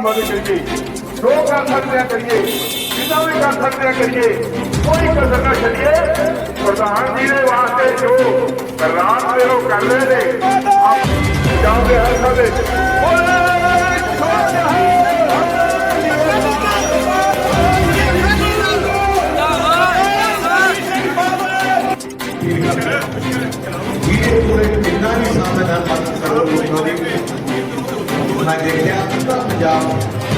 ਮਦਦ ਕਰੀਏ ਜੋ ਕਰ ਸਕਦੇ ਆ ਕਰੀਏ ਜਿੰਨਾ ਵੀ ਕਰ ਸਕਦੇ ਆ ਕਰੀਏ ਕੋਈ ਕਸਰ ਨਾ ਛੱਡੀਏ ਪ੍ਰਧਾਨ ਜੀ ਦੇ ਵਾਸਤੇ ਜੋ ਰਾਤ ਦੇ ਲੋਕ ਕਰ ਰਹੇ ਨੇ ਆਪ ਜਾਂਦੇ ਪੰਜਾਬ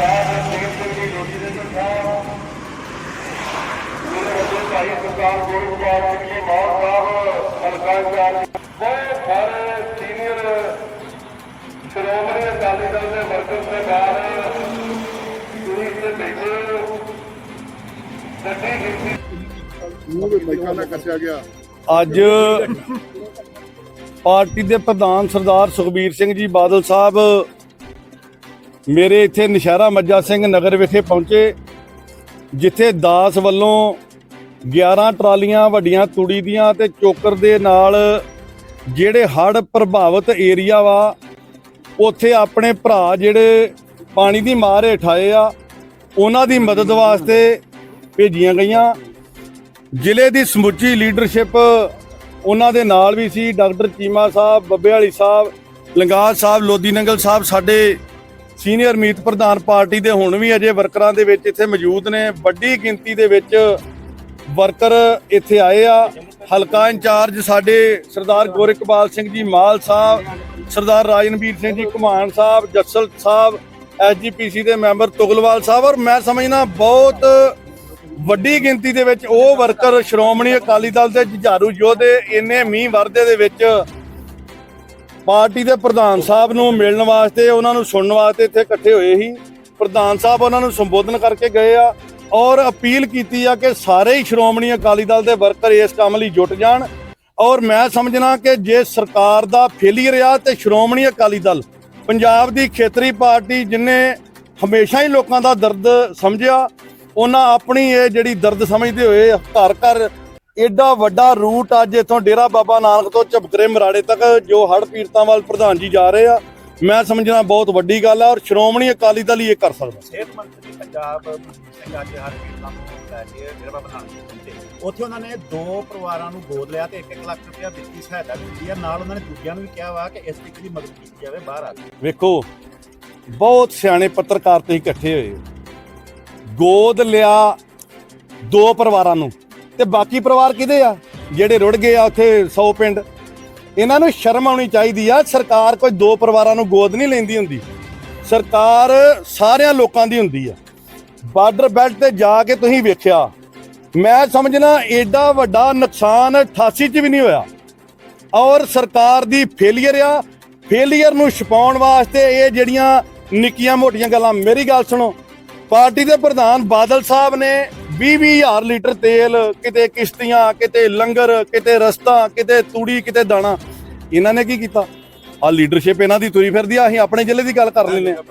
ਸਰਦਾਰ ਹਰਜੀਤ ਸਿੰਘ ਜੀ ਲੋਧੀ ਦੇ ਸਰਕਾਰ ਮੇਰੇ ਵੱਡੇ ਭਾਈ ਸਰਦਾਰ ਗੋਰਖਪਾਲ ਸਿੰਘ ਜੀ ਸਾਹਿਬ ਹਲਕਾ ਇੰਚਾਰਜ ਬਹੁਤ ਸਾਰੇ ਸੀਨੀਅਰ ਸ਼੍ਰੋਮਣੀ ਅਕਾਲੀ ਦਲ ਦੇ ਵਰਕਰ ਸਰਕਾਰ ਤੁਸੀਂ ਇੱਥੇ ਬੈਠੇ ਹੋ ਵੱਡੀ ਗਿਣਤੀ ਅੱਜ ਪਾਰਟੀ ਦੇ ਪ੍ਰਧਾਨ ਸਰਦਾਰ ਸੁਖਬੀਰ ਸਿੰਘ ਜੀ ਬਾਦਲ ਸਾਹਿਬ ਮੇਰੇ ਇੱਥੇ ਨਸ਼ਹਿਰਾ ਮੱਜਾ ਸਿੰਘ ਨਗਰ ਵਿਖੇ ਪਹੁੰਚੇ, ਜਿੱਥੇ ਦਾਸ ਵੱਲੋਂ 11 ਟਰਾਲੀਆਂ ਵੱਡੀਆਂ ਤੂੜੀ ਦੀਆਂ ਤੇ ਚੋਕਰ ਦੇ ਨਾਲ ਜਿਹੜੇ ਹੜ੍ਹ ਪ੍ਰਭਾਵਿਤ ਏਰੀਆ ਵਾ, ਉੱਥੇ ਆਪਣੇ ਭਰਾ ਜਿਹੜੇ ਪਾਣੀ ਦੀ ਮਾਰ ਹੇਠ ਆਏ ਆ, ਉਹਨਾਂ ਦੀ ਮਦਦ ਵਾਸਤੇ ਭੇਜੀਆਂ ਗਈਆਂ। ਜ਼ਿਲ੍ਹੇ ਦੀ ਸਮੁੱਚੀ ਲੀਡਰਸ਼ਿਪ ਉਹਨਾਂ ਦੇ ਨਾਲ ਵੀ ਸੀ, ਡਾਕਟਰ ਚੀਮਾ ਸਾਹਿਬ, ਬੱਬੇ ਵਾਲੀ ਸਾਹਿਬ ਲੰਗਾਜ ਸਾਹਿਬ ਲੋਦੀ ਨੰਗਲ ਸਾਹਿਬ ਸਾਡੇ ਸੀਨੀਅਰ ਮੀਤ ਪ੍ਰਧਾਨ ਪਾਰਟੀ ਦੇ ਹੁਣ ਵੀ ਅਜੇ ਵਰਕਰਾਂ ਦੇ ਵਿੱਚ ਇੱਥੇ ਮੌਜੂਦ ਨੇ। ਵੱਡੀ ਗਿਣਤੀ ਦੇ ਵਿੱਚ ਵਰਕਰ ਇੱਥੇ ਆਏ ਆ। ਹਲਕਾ ਇੰਚਾਰਜ ਸਾਡੇ ਸਰਦਾਰ ਗੋਰਖਪਾਲ ਸਿੰਘ ਜੀ ਮਾਲ ਸਾਹਿਬ, ਸਰਦਾਰ ਰਾਜਨਵੀਰ ਸਿੰਘ ਜੀ ਘੁਮਾਣ ਸਾਹਿਬ, ਜੱਸਲ ਸਾਹਿਬ, ਐਸਜੀਪੀਸੀ ਦੇ ਮੈਂਬਰ ਤੁਗਲਵਾਲ ਸਾਹਿਬ। ਔਰ ਮੈਂ ਸਮਝਣਾ ਬਹੁਤ ਵੱਡੀ ਗਿਣਤੀ ਦੇ ਵਿੱਚ ਉਹ ਵਰਕਰ ਸ਼੍ਰੋਮਣੀ ਅਕਾਲੀ ਦਲ ਦੇ ਜੁਝਾਰੂ ਯੋਧੇ, ਇੰਨੇ ਮੀਂਹ ਵਰਦੇ ਦੇ ਵਿੱਚ ਪਾਰਟੀ ਦੇ ਪ੍ਰਧਾਨ ਸਾਹਿਬ ਨੂੰ ਮਿਲਣ ਵਾਸਤੇ, ਉਹਨਾਂ ਨੂੰ ਸੁਣਨ ਵਾਸਤੇ ਇੱਥੇ ਇਕੱਠੇ ਹੋਏ ਸੀ। ਪ੍ਰਧਾਨ ਸਾਹਿਬ ਉਹਨਾਂ ਨੂੰ ਸੰਬੋਧਨ ਕਰਕੇ ਗਏ ਆ ਔਰ ਅਪੀਲ ਕੀਤੀ ਆ ਕਿ ਸਾਰੇ ਹੀ ਸ਼੍ਰੋਮਣੀ ਅਕਾਲੀ ਦਲ ਦੇ ਵਰਕਰ ਇਸ ਕੰਮ ਲਈ ਜੁਟ ਜਾਣ। ਔਰ ਮੈਂ ਸਮਝਣਾ ਕਿ ਜੇ ਸਰਕਾਰ ਦਾ ਫੇਲੀਅਰ ਆ ਤੇ ਸ਼੍ਰੋਮਣੀ ਅਕਾਲੀ ਦਲ, ਪੰਜਾਬ ਦੀ ਖੇਤਰੀ ਪਾਰਟੀ ਜਿਨੇ ਹਮੇਸ਼ਾ ਹੀ ਲੋਕਾਂ ਦਾ ਦਰਦ ਸਮਝਿਆ, ਉਹਨਾਂ ਆਪਣੀ ਇਹ ਜਿਹੜੀ ਦਰਦ ਸਮਝਦੇ ਹੋਏ ਘਰ ਘਰ ਏਡਾ ਵੱਡਾ ਰੂਟ ਅੱਜ ਇਥੋਂ ਡੇਰਾ ਬਾਬਾ ਨਾਨਕ ਤੋਂ ਝਬਕਰੇ ਮਰਾੜੇ ਤੱਕ ਜੋ ਹੜ੍ਹ ਪੀੜਤਾਂ ਵੱਲ ਪ੍ਰਧਾਨ ਜੀ ਜਾ ਰਹੇ ਆ। ਮੈਂ ਸਮਝਣਾ ਬਹੁਤ ਵੱਡੀ ਗੱਲ ਆ ਔਰ ਸ਼੍ਰੋਮਣੀ ਅਕਾਲੀ ਦਲ ਹੀ ਇਹ ਕਰ ਸਕਦਾ। ਸਿਹਤ ਮੰਤਰੀ ਪੰਜਾਬ ਸਿੰਘ ਅੱਜ ਹਰ ਪੀੜਤਾਂ ਨੂੰ ਲੈ ਕੇ ਡੇਰਾ ਬਾਬਾ ਨਾਨਕ ਦੇ ਪਹੁੰਚੇ ਉੱਥੇ ਉਹਨਾਂ ਨੇ ਦੋ ਪਰਿਵਾਰਾਂ ਨੂੰ ਗੋਦ ਲਿਆ ਤੇ 1-1 ਲੱਖ ਰੁਪਇਆ ਵਿੱਤੀ ਸਹਾਇਤਾ ਦਿੱਤੀ ਨਾਲ ਉਹਨਾਂ ਨੇ ਦੂਜਿਆਂ ਨੂੰ ਵੀ ਕਿਹਾ ਵਾ ਕਿ ਇਸ ਤਰੀਕੇ ਦੀ ਮਦਦ ਕੀਤੀ ਜਾਵੇ ਬਾਹਰ ਆ ਕੇ। ਵੇਖੋ ਬਹੁਤ ਸਿਆਣੇ ਪੱਤਰਕਾਰ ਤੁਸੀਂ ਇਕੱਠੇ ਹੋਏ। ਗੋਦ ਲਿਆ ਦੋ ਪਰਿਵਾਰਾਂ ਨੂੰ। ਤੇ ਬਾਕੀ ਪਰਿਵਾਰ ਕਿਹਦੇ ਆ? ਜਿਹੜੇ ਰੁੜ ਗਏ ਆ ਉੱਥੇ 100 ਪਿੰਡ। ਇਹਨਾਂ ਨੂੰ ਸ਼ਰਮ ਆਉਣੀ ਚਾਹੀਦੀ ਆ। ਸਰਕਾਰ ਕੋਈ ਦੋ ਪਰਿਵਾਰਾਂ ਨੂੰ ਗੋਦ ਨਹੀਂ ਲੈਂਦੀ ਹੁੰਦੀ। ਸਰਕਾਰ ਸਾਰਿਆਂ ਲੋਕਾਂ ਦੀ ਹੁੰਦੀ ਆ। ਬਾਰਡਰ ਬੈਲਟ ਤੇ ਜਾ ਕੇ ਤੁਸੀਂ ਵੇਖਿਆ। ਮੈਂ ਸਮਝਣਾ ਐਡਾ ਵੱਡਾ ਨੁਕਸਾਨ 88 ਚ ਵੀ ਨਹੀਂ ਹੋਇਆ। ਔਰ ਸਰਕਾਰ ਦੀ ਫੇਲੀਅਰ ਆ। ਫੇਲੀਅਰ ਨੂੰ ਛਪਾਉਣ ਵਾਸਤੇ ਇਹ ਜਿਹੜੀਆਂ ਨਿੱਕੀਆਂ ਮੋਟੀਆਂ ਗੱਲਾਂ, ਮੇਰੀ ਗੱਲ ਸੁਣੋ। ਪਾਰਟੀ ਦੇ ਪ੍ਰਧਾਨ ਬਾਦਲ ਸਾਹਿਬ ਨੇ 20 ਹਜ਼ਾਰ ਲੀਟਰ ਤੇਲ ਕਿਤੇ ਕਿਸ਼ਤੀਆਂ ਕਿਤੇ ਲੰਗਰ ਕਿਤੇ ਰਸਤਾ ਕਿਤੇ ਤੂੜੀ ਕਿਤੇ ਦਾਣਾ। ਇਹਨਾਂ ਨੇ ਕੀ ਕੀਤਾ? ਆ ਲੀਡਰਸ਼ਿਪ ਇਹਨਾਂ ਦੀ ਤੁਰੀ ਫਿਰਦੀ ਆ ਅਸੀਂ ਆਪਣੇ ਜ਼ਿਲ੍ਹੇ ਦੀ ਗੱਲ ਕਰ ਲੈਂਦੇ ਆ।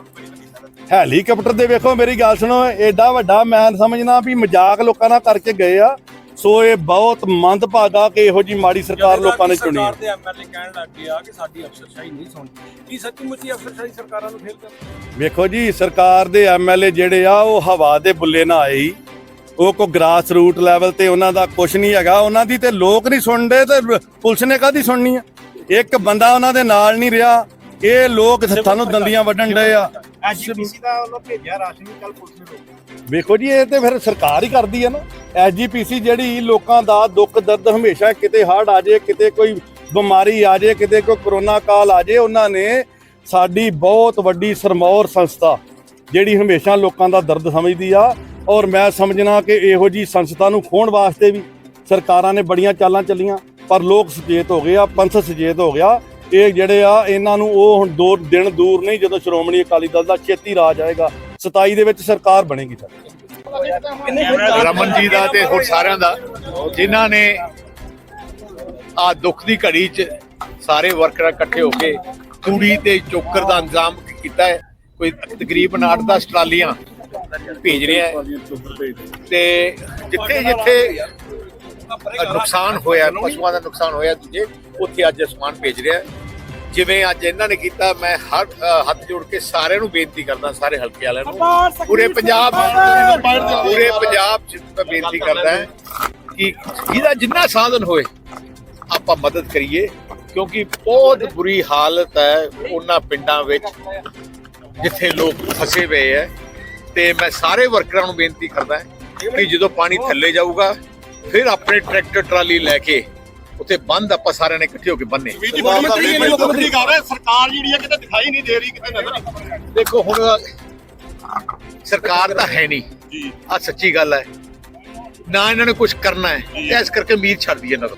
ਹੈਲੀਕਾਪਟਰ ਦੇ ਵੇਖੋ ਮੇਰੀ ਗੱਲ ਸੁਣੋ ਏਡਾ ਵੱਡਾ ਮੈਂ ਸਮਝਣਾ ਵੀ ਮਜ਼ਾਕ ਲੋਕਾਂ ਨਾਲ ਕਰਕੇ ਗਏ ਆ। ਸੋ ਇਹ ਬਹੁਤ ਮੰਦਭਾਗਾ ਕਿ ਇਹੋ ਜੀ ਮਾੜੀ ਸਰਕਾਰ ਲੋਕਾਂ ਨੇ ਚੁਣੀ ਹੈ। ਸਰਕਾਰ ਦੇ ਐਮਐਲਏ ਕਹਿਣ ਲੱਗ ਗਏ ਆ ਕਿ ਸਾਡੀ ਅਫਸਰਸ਼ਾਹੀ ਨਹੀਂ ਸੁਣਦੀ। ਕੀ ਸੱਚੀ ਮੁੱਚੀ ਅਫਸਰਸ਼ਾਹੀ ਸਰਕਾਰਾਂ ਨੂੰ ਫੇਲ ਕਰ ਵੇਖੋ ਜੀ ਸਰਕਾਰ ਦੇ ਐਮਐਲਏ ਜਿਹੜੇ ਆ ਉਹ ਹਵਾ ਦੇ ਬੁੱਲੇ ਨਾ ਆਏ ਹੀ। ਉਹ ਕੋ ਗ੍ਰਾਸ ਰੂਟ ਲੈਵਲ ਤੇ ਉਹਨਾਂ ਦਾ ਕੁਝ ਨਹੀਂ ਹੈਗਾ ਉਹਨਾਂ ਦੀ ਤੇ ਲੋਕ ਨਹੀਂ ਸੁਣਦੇ ਤੇ ਪੁਲਿਸ ਨੇ ਕਾਦੀ ਸੁਣਨੀ ਆ? ਇੱਕ ਬੰਦਾ ਉਹਨਾਂ ਦੇ ਨਾਲ ਨਹੀਂ ਰਿਹਾ ਇਹ ਲੋਕ ਸਾਨੂੰ ਦੰਦੀਆਂ ਵੱਢਣ ਡਏ ਆ। ਐਜੀਪੀਸੀ ਦਾ ਵੱਲੋਂ ਭੇਜਿਆ ਰਾਸ਼ਨ ਵੀ ਕੱਲ ਪੁਲਿਸ ਨੇ ਰੋਕਿਆ ਵੇਖੋ ਜੀ ਇਹ ਤੇ ਫਿਰ ਸਰਕਾਰ ਹੀ ਕਰਦੀ ਹੈ ਨਾ। ਐਸਜੀਪੀਸੀ ਜਿਹੜੀ ਲੋਕਾਂ ਦਾ ਦੁੱਖ ਦਰਦ ਹਮੇਸ਼ਾ ਕਿਤੇ ਹੜ੍ਹ ਆ ਜਾਏ ਕਿਤੇ ਕੋਈ ਬਿਮਾਰੀ ਆ ਜਾਏ ਕਿਤੇ ਕੋਈ ਕਰੋਨਾ ਕਾਲ ਆ ਜਾਏ ਉਹਨਾਂ ਨੇ ਸਾਡੀ ਬਹੁਤ ਵੱਡੀ ਸਰਮੌਰ ਸੰਸਥਾ ਜਿਹੜੀ ਹਮੇਸ਼ਾ ਲੋਕਾਂ ਦਾ ਦਰਦ ਸਮਝਦੀ ਆ। ਔਰ ਮੈਂ ਸਮਝਣਾ ਕਿ ਇਹੋ ਜੀ ਸੰਸਥਾ ਨੂੰ ਖੋਣ ਵਾਸਤੇ ਵੀ ਸਰਕਾਰਾਂ ਨੇ ਬੜੀਆਂ ਚਾਲਾਂ ਚੱਲੀਆਂ ਪਰ ਲੋਕ ਸੁਚੇਤ ਹੋ ਗਏ ਆ ਪੰਥ ਸੁਚੇਤ ਹੋ ਗਿਆ। ਇਹ ਜਿਹੜੇ ਆ ਇਹਨਾਂ ਨੂੰ ਉਹ ਹੁਣ ਦੋ ਦਿਨ ਦੂਰ ਨਹੀਂ ਜਦੋਂ ਸ਼੍ਰੋਮਣੀ ਅਕਾਲੀ ਦਲ ਦਾ ਛੇਤੀ ਰਾਜ ਆਏਗਾ 27 ਦੇ ਵਿੱਚ ਸਰਕਾਰ ਬਣੇਗੀ ਸਰ। ਰਮਨ ਜੀ ਦਾ ਤੇ ਹੋਰ ਸਾਰਿਆਂ ਦਾ ਜਿਨ੍ਹਾਂ ਨੇ ਆ ਦੁੱਖ ਦੀ ਘੜੀ 'ਚ ਸਾਰੇ ਵਰਕਰ ਇਕੱਠੇ ਹੋ ਕੇ ਤੂੜੀ ਤੇ ਚੋਕਰ ਦਾ ਇੰਤਜ਼ਾਮ ਕੀਤਾ ਹੈ। ਕੋਈ ਤਕਰੀਬਨ 8-10 ਟਰਾਲੀਆਂ ਭੇਜ ਰਿਹਾ ਹੈ। ਤੇ ਜਿੱਥੇ ਜਿੱਥੇ ਨੁਕਸਾਨ ਹੋਇਆ ਪਸ਼ੂਆਂ ਦਾ ਨੁਕਸਾਨ ਹੋਇਆ ਦੂਜੇ ਉੱਥੇ ਅੱਜ ਸਮਾਨ ਭੇਜ ਰਿਹਾ ਜਿਵੇਂ ਅੱਜ ਇਹਨਾਂ ਨੇ ਕੀਤਾ ਮੈਂ ਹਰ ਹੱਥ ਜੋੜ ਕੇ ਸਾਰਿਆਂ ਨੂੰ ਬੇਨਤੀ ਕਰਦਾ ਸਾਰੇ ਹਲਕੇ ਵਾਲਿਆਂ ਨੂੰ। ਪੂਰੇ ਪੰਜਾਬ ਪੂਰੇ ਪੰਜਾਬ ਚ ਮੈਂ ਬੇਨਤੀ ਕਰਦਾ ਹੈ ਕਿ ਜਿਹਦਾ ਜਿੰਨਾ ਸਾਧਨ ਹੋਏ ਆਪਾਂ ਮਦਦ ਕਰੀਏ ਕਿਉਂਕਿ ਬਹੁਤ ਬੁਰੀ ਹਾਲਤ ਹੈ ਉਹਨਾਂ ਪਿੰਡਾਂ ਵਿੱਚ ਜਿੱਥੇ ਲੋਕ ਫਸੇ ਹੋਏ ਹੈ। ਤੇ ਮੈਂ ਸਾਰੇ ਵਰਕਰਾਂ ਨੂੰ ਬੇਨਤੀ ਕਰਦਾ ਕਿ ਜਦੋਂ ਪਾਣੀ ਥੱਲੇ ਜਾਊਗਾ ਫਿਰ ਆਪਣੇ ਟਰੈਕਟਰ ਟਰਾਲੀ ਲੈ ਕੇ ਉੱਥੇ ਬੰਦ ਆਪਾਂ ਸਾਰਿਆਂ ਨੇ ਇਕੱਠੇ ਹੋ ਕੇ ਬੰਨੇ। ਸਰਕਾਰ ਜਿਹੜੀ ਹੈ ਕਿਤੇ ਦਿਖਾਈ ਨਹੀਂ ਦੇ ਰਹੀ ਕਿਤੇ ਨਜ਼ਰ ਨਹੀਂ ਦੇਖੋ ਹੁਣ ਸਰਕਾਰ ਤਾਂ ਹੈ ਨਹੀਂ। ਆ ਸੱਚੀ ਗੱਲ ਹੈ। ਨਾ ਇਹਨਾਂ ਨੇ ਕੁਝ ਕਰਨਾ ਹੈ। ਇਸ ਕਰਕੇ ਉਮੀਦ ਛੱਡਦੀ ਇਹਨਾਂ ਤੋਂ।